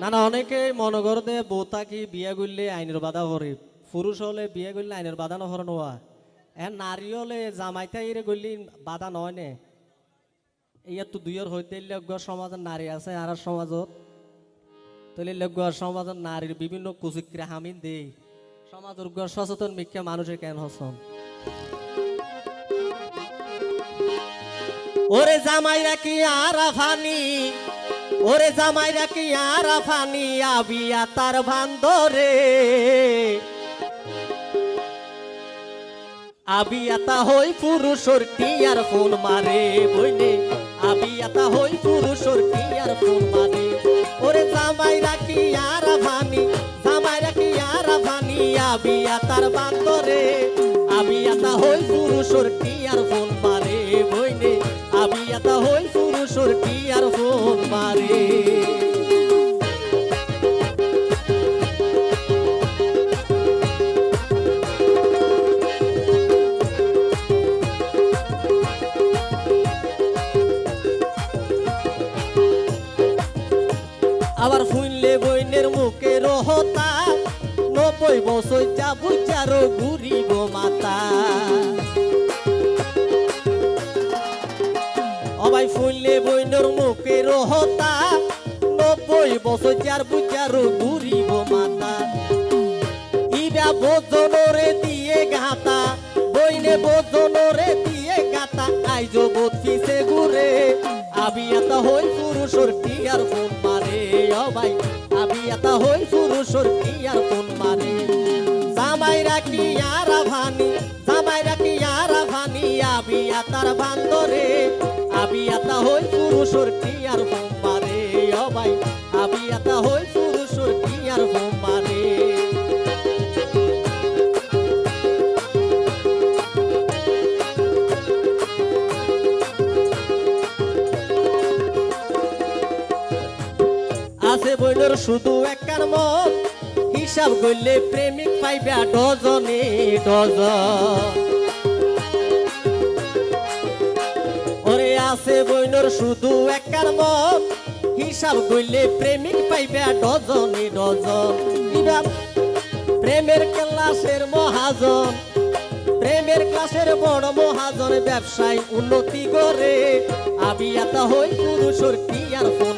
না না অনেকে মনে করতে বউতা কি বিয়ে করলে আইনের বাধা করে পুরুষ হলে বিয়ে করলে আইনের বাধা নহর নোয়া এ নারী হলে জামাইতা ইরে করলে বাধা নয় নে। ইয়াত তো দুইয়ের হইতে লগ্য সমাজের নারী আছে আর সমাজত তাহলে লগ্য সমাজের নারীর বিভিন্ন কুচিক্রিয়া হামিন দেই। সমাজের সচেতন মিখ্যা মানুষের কেন হসন ওরে জামাইরা কি আর ওরে জামাইরা কি আর ফানি আবিয়া তার ভান্দরে আবিয়াতা হই পুরুষর টিয়ার ফোন মারে বইনে? আবিয়াতা হই পুরুষর টিয়ার ফোন মারে? ওরে জামাইরা কি আর ফানি জামাইরা কি আর ফানি আবিয়াতার বান্দরে? আবিয়াতা হই পুরুষর টিয়ার ফোন আবার শুনলে বইনের মুখে রহতা। নব্বই বছর যা বুঝার ঘুরিব মাতা। অবাই শুনলে বইনের মুখে রহতা। নব্বই বছর যার বুঝার ঘুরিব মাতা। ইরা বোজনরে দিয়ে গাতা বইনে বোজনরে দিয়ে গাতা আইজ বোধ পিছে ঘুরে আবিয়াতা হই পুরুষর টিয়ার ফোন মারে। অবাই আবিয়াতা হই পুরুষর টিয়ার কোন মানে জামাই রাখি আর ভানি জামাই রাখি আর ভানি আবিয়াতার বান্দরে। এটা হই পুরুষর টিয়ার ফোন মারে অবাই এটা হই পুরুষর কি ফোন মারে আছে বইনের শুধু একার মন। হিসাব করলে প্রেমিক পাইবা ডজনে ডজন। ওরে আছে বইনের শুধু একার মন। হিসাব করলে প্রেমিক পাইবা ডজনে ডজন। ইবা প্রেমের ক্লাসের মহাজন। প্রেমের ক্লাসের বড় মহাজন, ব্যবসায় উন্নতি করে। আবিয়াতা হই পুরুষর টিয়ার ফোন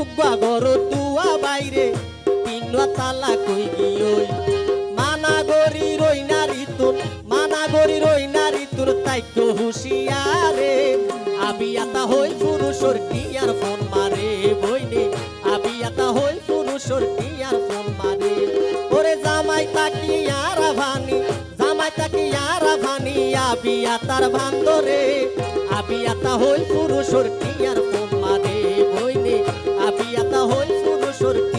উগা গরত দুয়া বাইরে তিন তালা কই মানা গরি রই তোর, মানা গরি রই তোর তাইক্য হুশিয়ারে। আবিয়াতা হই পুরুষর ফোন মারে বইনে, আবিয়াতা হই পুরুষর ফোন মারে। ওরে জামাই তাকি আর ভানি জামাই তাকি আর ভানি আবিয়াতার বান্দরে আবিয়াতা হই পুরুষর টিয়ার ফোন মারে